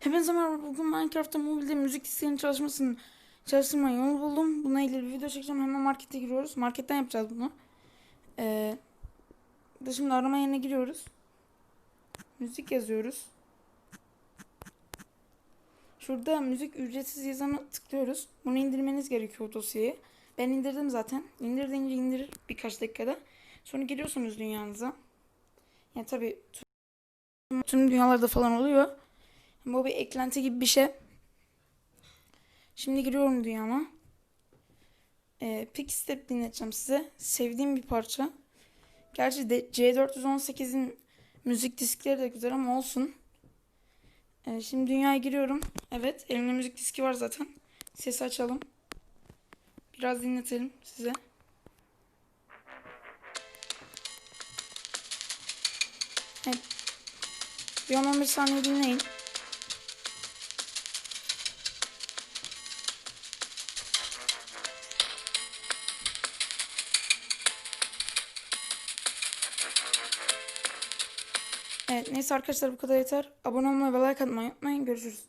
Hepinize merhaba. Bugün Minecraft'ta mobilde müzik disklerinin çalışmasını çalıştırma yolu buldum. Buna ilgili bir video çekeceğim. Hemen markete giriyoruz. Marketten yapacağız bunu. Ee, de şimdi arama yerine giriyoruz. Müzik yazıyoruz. Şurada müzik ücretsiz yazana tıklıyoruz. Bunu indirmeniz gerekiyor dosyayı. Ben indirdim zaten. İndir indirir birkaç dakikada. Sonra giriyorsunuz dünyanıza. Yani tabii tüm dünyalarda falan oluyor. Bu bir eklenti gibi bir şey. Şimdi giriyorum dünyama. Ee, Pick Step dinleteceğim size. Sevdiğim bir parça. Gerçi de C418'in müzik diskleri de güzel ama olsun. Ee, şimdi dünyaya giriyorum. Evet elimde müzik diski var zaten. Sesi açalım. Biraz dinletelim size. Evet. Bir 10-15 saniye dinleyin. Evet neyse arkadaşlar bu kadar yeter. Abone olmayı ve like atmayı unutmayın. Görüşürüz.